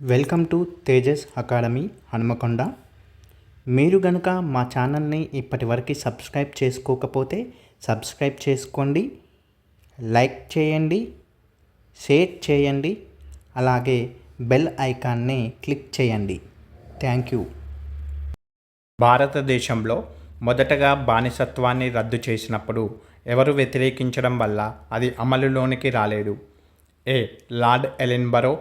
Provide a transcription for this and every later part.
Welcome to Tejas academy Hanumakonda. మీరు గనుక మా ఛానల్ని ఇప్పటివరకు సబ్స్క్రైబ్ చేసుకోకపోతే సబ్స్క్రైబ్ చేసుకోండి లైక్ చేయండి షేర్ చేయండి అలాగే బెల్ ఐకాన్ని క్లిక్ చేయండి. Thank you. భారతదేశంలో మొదటగా బానిసత్వాన్ని రద్దు చేసినప్పుడు ఎవరు వ్యతిరేకించడం వల్ల అది అమలులోనికి రాలేదు. A. Lord Ellenborough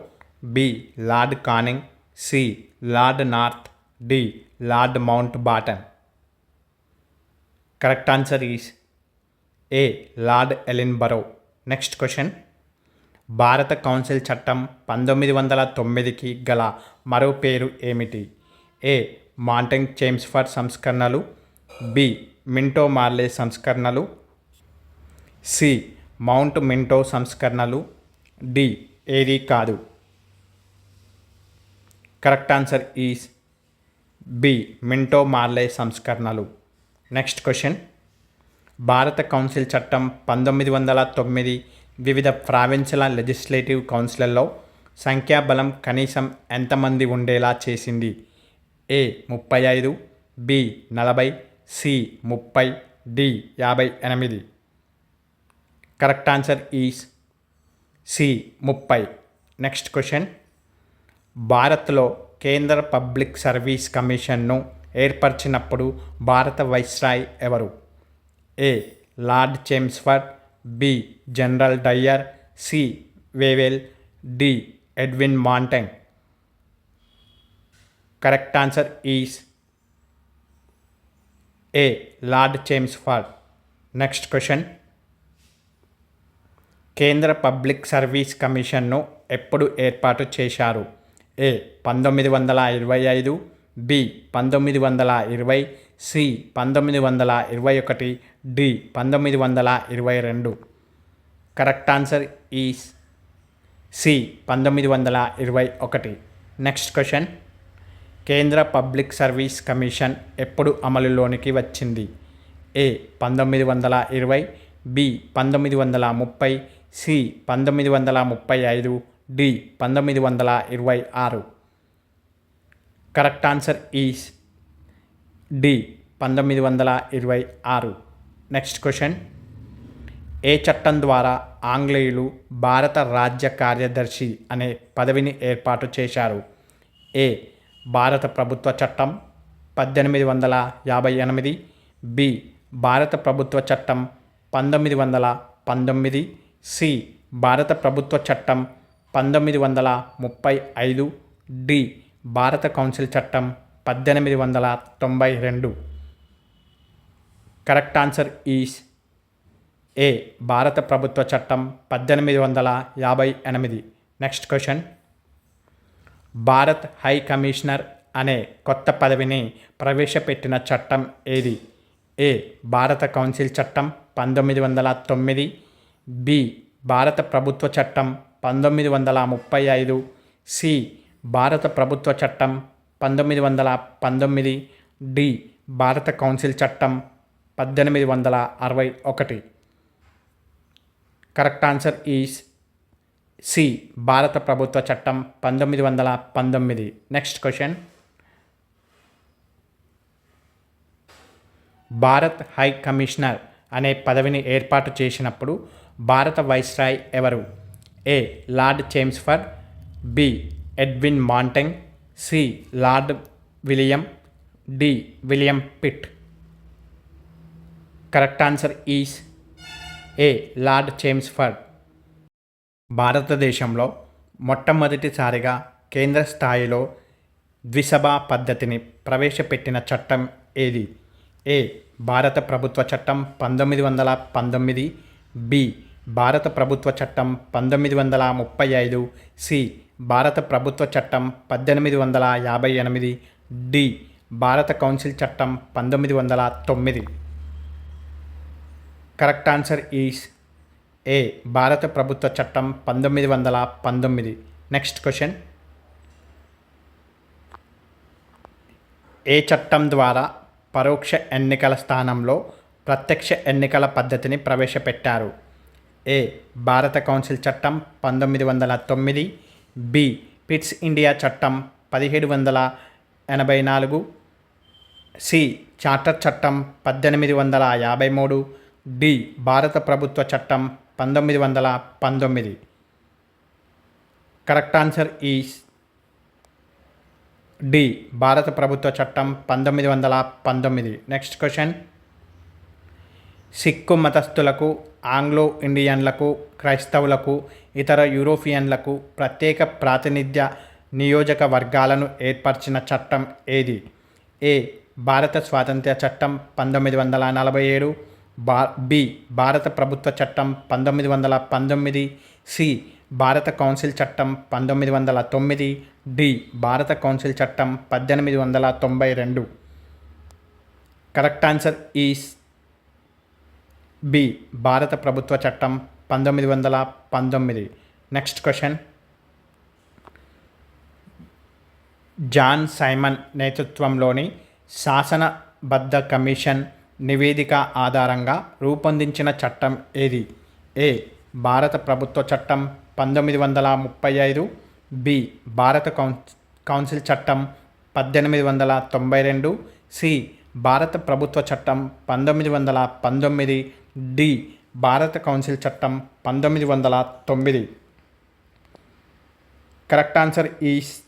B. Lord Canning C. Lord North D. Lord Mountbatten. Correct answer is A. Lord Ellenborough. Next question. భారత కౌన్సిల్ చట్టం పంతొమ్మిది వందల తొమ్మిదికి గల మరో పేరు ఏమిటి? ఏ. మాంటెంగ్ చేమ్స్ఫర్ సంస్కరణలు. బి. మింటో మార్లే సంస్కరణలు. సి. మౌంట్ మింటో సంస్కరణలు. డి. ఏది కాదు. Correct answer is B. Minto Morley సంస్కరణలు. Next question. భారత కౌన్సిల్ చట్టం పంతొమ్మిది వందల తొమ్మిది వివిధ ప్రావిన్సుల లెజిస్లేటివ్ కౌన్సిల్లో సంఖ్యాబలం కనీసం ఎంతమంది ఉండేలా చేసింది? ఏ ముప్పై ఐదు బి నలభై సి ముప్పై డి యాభై ఎనిమిది. కరెక్ట్ ఆన్సర్ ఈస్ సి ముప్పై. Next question. భారత్లో కేంద్ర పబ్లిక్ సర్వీస్ కమిషన్ను ఏర్పరిచినప్పుడు భారత వైస్రాయ్ ఎవరు? A. Lord Chelmsford B. General Dyer C. Wavell D. Edwin Montagu. Correct answer is A. Lord Chelmsford. Next question. కేంద్ర పబ్లిక్ సర్వీస్ కమిషన్ను ఎప్పుడు ఏర్పాటు చేశారు? ఏ పంతొమ్మిది వందల ఇరవై ఐదు బి పంతొమ్మిది వందల ఇరవై సి పంతొమ్మిది వందల ఇరవై ఒకటి డి పంతొమ్మిది వందల ఇరవై రెండు. కరెక్ట్ ఆన్సర్ ఈస్ సి పంతొమ్మిది వందల ఇరవై ఒకటి. Next question. కేంద్ర పబ్లిక్ సర్వీస్ కమిషన్ ఎప్పుడు అమలులోనికి వచ్చింది? ఏ పంతొమ్మిది వందల ఇరవై బి పంతొమ్మిది వందల ముప్పై సి పంతొమ్మిది వందల ముప్పై ఐదు డి పంతొమ్మిది వందల ఇరవై ఆరు. కరెక్ట్ ఆన్సర్ ఈస్ డి పంతొమ్మిది వందల ఇరవై ఆరు. నెక్స్ట్ క్వశ్చన్ ఏ చట్టం ద్వారా ఆంగ్లేయులు భారత రాజ్య కార్యదర్శి అనే పదవిని ఏర్పాటు చేశారు? ఏ భారత ప్రభుత్వ చట్టం పద్దెనిమిది వందల యాభై ఎనిమిది. బి భారత ప్రభుత్వ చట్టం పంతొమ్మిది వందల పంతొమ్మిది. సి భారత ప్రభుత్వ చట్టం పంతొమ్మిది వందల ముప్పై ఐదు డి. భారత కౌన్సిల్ చట్టం పద్దెనిమిది వందల తొంభై రెండు. Correct answer is A. భారత ప్రభుత్వ చట్టం పద్దెనిమిది వందల యాభై ఎనిమిది. Next question. Bharat high commissioner అనే కొత్త పదవిని ప్రవేశపెట్టిన చట్టం ఏది? ఏ. భారత కౌన్సిల్ చట్టం పంతొమ్మిది వందల తొమ్మిది. బి. భారత ప్రభుత్వ చట్టం పంతొమ్మిది వందల ముప్పై ఐదు సి. భారత ప్రభుత్వ చట్టం పంతొమ్మిది వందల పంతొమ్మిది డి. భారత కౌన్సిల్ చట్టం పద్దెనిమిది వందల అరవై ఒకటి. Correct answer is C. భారత ప్రభుత్వ చట్టం పంతొమ్మిది వందల పంతొమ్మిది. Next question. Bharat high commissioner అనే పదవిని ఏర్పాటు చేసినప్పుడు భారత వైస్రాయ్ ఎవరు? A lord Chelmsford B Edwin Montagu C lord William D William Pitt. Correct answer is A lord Chelmsford భారతదేశంలో మొట్టమొదటిసారిగా కేంద్ర స్థాయిలో ద్విసభా పద్ధతిని ప్రవేశపెట్టిన చట్టం ఏది? ఏ భారత ప్రభుత్వ చట్టం పంతొమ్మిది వందల పంతొమ్మిది బి భారత ప్రభుత్వ చట్టం పంతొమ్మిది వందల ముప్పై ఐదు సి భారత ప్రభుత్వ చట్టం పద్దెనిమిది వందల యాభై ఎనిమిది డి భారత కౌన్సిల్ చట్టం పంతొమ్మిది వందల తొమ్మిది. కరెక్ట్ ఆన్సర్ ఈస్ ఏ భారత ప్రభుత్వ చట్టం పంతొమ్మిది వందల పంతొమ్మిది. Next question. ఏ చట్టం ద్వారా పరోక్ష ఎన్నికల స్థానంలో ప్రత్యక్ష ఎన్నికల పద్ధతిని ప్రవేశపెట్టారు? ఏ. భారత కౌన్సిల్ చట్టం పంతొమ్మిది వందల తొమ్మిది బి. పిట్స్ ఇండియా చట్టం పదిహేడు వందల ఎనభై నాలుగు సి. చార్టర్ చట్టం పద్దెనిమిది వందల యాభై మూడు డి. భారత ప్రభుత్వ చట్టం పంతొమ్మిది వందల పంతొమ్మిది. Correct answer is D. భారత ప్రభుత్వ చట్టం పంతొమ్మిది వందల పంతొమ్మిది. Next question. సిక్కు మతస్థులకు ఆంగ్లో ఇండియన్లకు క్రైస్తవులకు ఇతర యూరోపియన్లకు ప్రత్యేక ప్రాతినిధ్య నియోజకవర్గాలను ఏర్పరిచిన చట్టం ఏది? ఏ. భారత స్వాతంత్ర్య చట్టం పంతొమ్మిది వందల నలభై ఏడు. బా బి. భారత ప్రభుత్వ చట్టం పంతొమ్మిది వందల పంతొమ్మిది. సి. భారత కౌన్సిల్ చట్టం పంతొమ్మిది వందల తొమ్మిది. డి. భారత కౌన్సిల్ చట్టం పద్దెనిమిది వందల తొంభై రెండు. Correct answer is B. భారత ప్రభుత్వ చట్టం పంతొమ్మిది వందల పంతొమ్మిది. Next question. జాన్ సైమన్ నేతృత్వంలోని శాసనబద్ధ కమిషన్ నివేదిక ఆధారంగా రూపొందించిన చట్టం ఏది? ఏ. భారత ప్రభుత్వ చట్టం పంతొమ్మిది వందల ముప్పై ఐదు. బి. భారత కౌన్ కౌన్సిల్ చట్టం పద్దెనిమిది వందల తొంభై రెండు. సి. భారత ప్రభుత్వ చట్టం పంతొమ్మిది వందల పంతొమ్మిది. డి. భారత కౌన్సిల్ చట్టం పంతొమ్మిది వందల తొమ్మిది. Correct answer is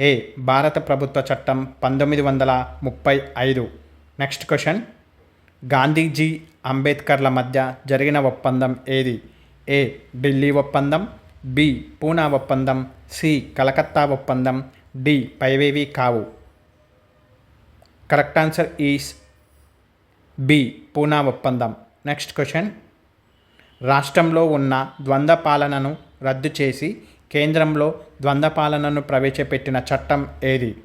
A. భారత ప్రభుత్వ చట్టం పంతొమ్మిది వందల ముప్పై ఐదు. Next question. గాంధీజీ అంబేద్కర్ల మధ్య జరిగిన ఒప్పందం ఏది? ఏ. ఢిల్లీ ఒప్పందం బి. పూనా ఒప్పందం సి. కలకత్తా ఒప్పందం డి. పైవేవి కావు. Correct answer is B. Poona ఒప్పందం. నెక్స్ట్ క్వశ్చన్ రాష్ట్రంలో ఉన్న ద్వంద్వ పాలనను రద్దు చేసి కేంద్రంలో ద్వంద్వ పాలనను ప్రవేశపెట్టిన చట్టం ఏది?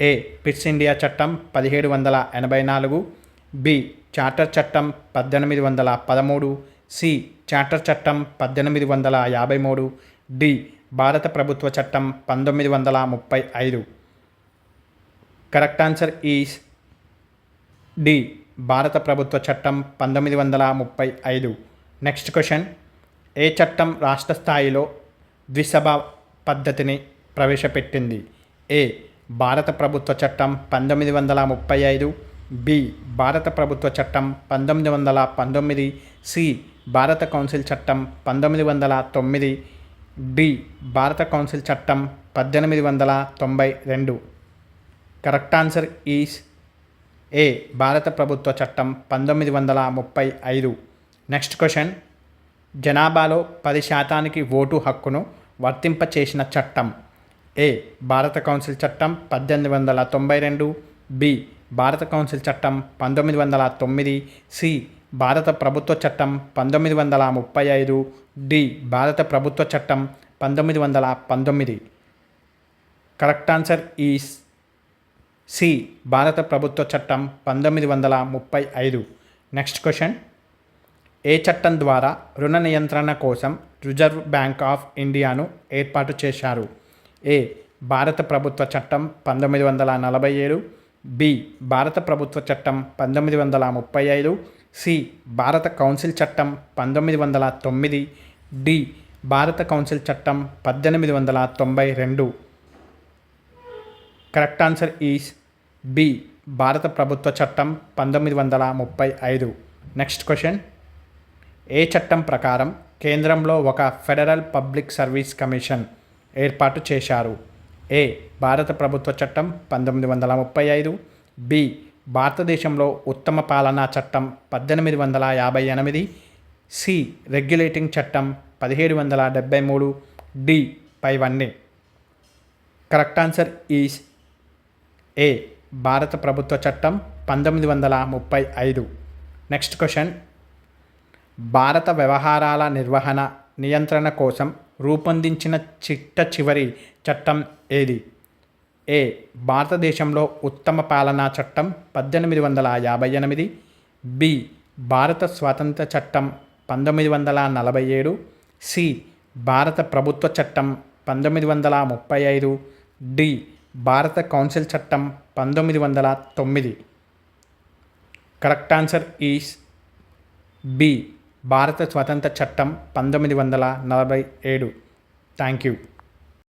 ఏ పిట్స్ ఇండియా చట్టం పదిహేడు వందల ఎనభై నాలుగు. బి చార్టర్ చట్టం పద్దెనిమిది వందల పదమూడు. సి చార్టర్ చట్టం పద్దెనిమిది వందల యాభై మూడు. డి భారత ప్రభుత్వ చట్టం పంతొమ్మిది వందల ముప్పై ఐదు. కరెక్ట్ ఆన్సర్ ఈస్ డి భారత ప్రభుత్వ చట్టం పంతొమ్మిది వందల ముప్పై ఐదు. Next question. ఏ చట్టం రాష్ట్ర స్థాయిలో ద్విసభ పద్ధతిని ప్రవేశపెట్టింది? ఏ. భారత ప్రభుత్వ చట్టం పంతొమ్మిది వందల ముప్పై ఐదు. బి. భారత ప్రభుత్వ చట్టం పంతొమ్మిది వందల పంతొమ్మిది. సి. భారత కౌన్సిల్ చట్టం పంతొమ్మిది వందల తొమ్మిది. డి. భారత కౌన్సిల్ చట్టం పద్దెనిమిది వందల తొంభై రెండు. కరెక్ట్ ఆన్సర్ ఈస్ ఏ భారత ప్రభుత్వ చట్టం పంతొమ్మిది వందల ముప్పై ఐదు. Next question. జనాభాలో పది శాతానికి ఓటు హక్కును వర్తింపచేసిన చట్టం. ఏ భారత కౌన్సిల్ చట్టం పద్దెనిమిది వందల తొంభై రెండు. బి భారత కౌన్సిల్ చట్టం పంతొమ్మిది వందల తొమ్మిది. సి భారత ప్రభుత్వ చట్టం పంతొమ్మిది వందల ముప్పై ఐదు. డి భారత ప్రభుత్వ చట్టం పంతొమ్మిది వందల పంతొమ్మిది. కరెక్ట్ ఆన్సర్ ఈస్ సి భారత ప్రభుత్వ చట్టం పంతొమ్మిది వందల ముప్పై ఐదు. Next question. ఏ చట్టం ద్వారా రుణ నియంత్రణ కోసం రిజర్వ్ బ్యాంక్ ఆఫ్ ఇండియాను ఏర్పాటు చేశారు? ఏ భారత ప్రభుత్వ చట్టం పంతొమ్మిది వందల నలభై ఏడు. బి భారత ప్రభుత్వ చట్టం పంతొమ్మిది వందల ముప్పై ఐదు. సి భారత కౌన్సిల్ చట్టం పంతొమ్మిది వందల తొమ్మిది. డి భారత కౌన్సిల్ చట్టం పద్దెనిమిది వందల తొంభై రెండు. Correct answer is B. భారత ప్రభుత్వ చట్టం పంతొమ్మిది వందల ముప్పై ఐదు. Next question. ఏ చట్టం ప్రకారం కేంద్రంలో ఒక ఫెడరల్ పబ్లిక్ సర్వీస్ కమిషన్ ఏర్పాటు చేశారు? ఏ. భారత ప్రభుత్వ చట్టం పంతొమ్మిది వందల ముప్పై ఐదు. బి. భారతదేశంలో ఉత్తమ పాలనా చట్టం పద్దెనిమిది వందల యాభై ఎనిమిది. సి. రెగ్యులేటింగ్ చట్టం పదిహేడు వందల డెబ్బై మూడు. డి. పైవన్నీ కరెక్ట్ ఆన్సర్ ఈస్ ఏ. భారత ప్రభుత్వ చట్టం పంతొమ్మిది వందల ముప్పై ఐదు. నెక్స్ట్ క్వశ్చన్ భారత వ్యవహారాల నిర్వహణ నియంత్రణ కోసం రూపొందించిన చిట్ట చివరి చట్టం ఏది? ఏ భారతదేశంలో ఉత్తమ పాలనా చట్టం పద్దెనిమిది వందల యాభై ఎనిమిది. బి భారత స్వాతంత్ర చట్టం పంతొమ్మిది వందల నలభై ఏడు. సి భారత ప్రభుత్వ చట్టం పంతొమ్మిది వందల ముప్పై ఐదు. డి భారత కౌన్సిల్ చట్టం పంతొమ్మిది వందల తొమ్మిది. Correct answer is B. భారత స్వతంత్ర చట్టం పంతొమ్మిది వందల నలభై ఏడు. Thank you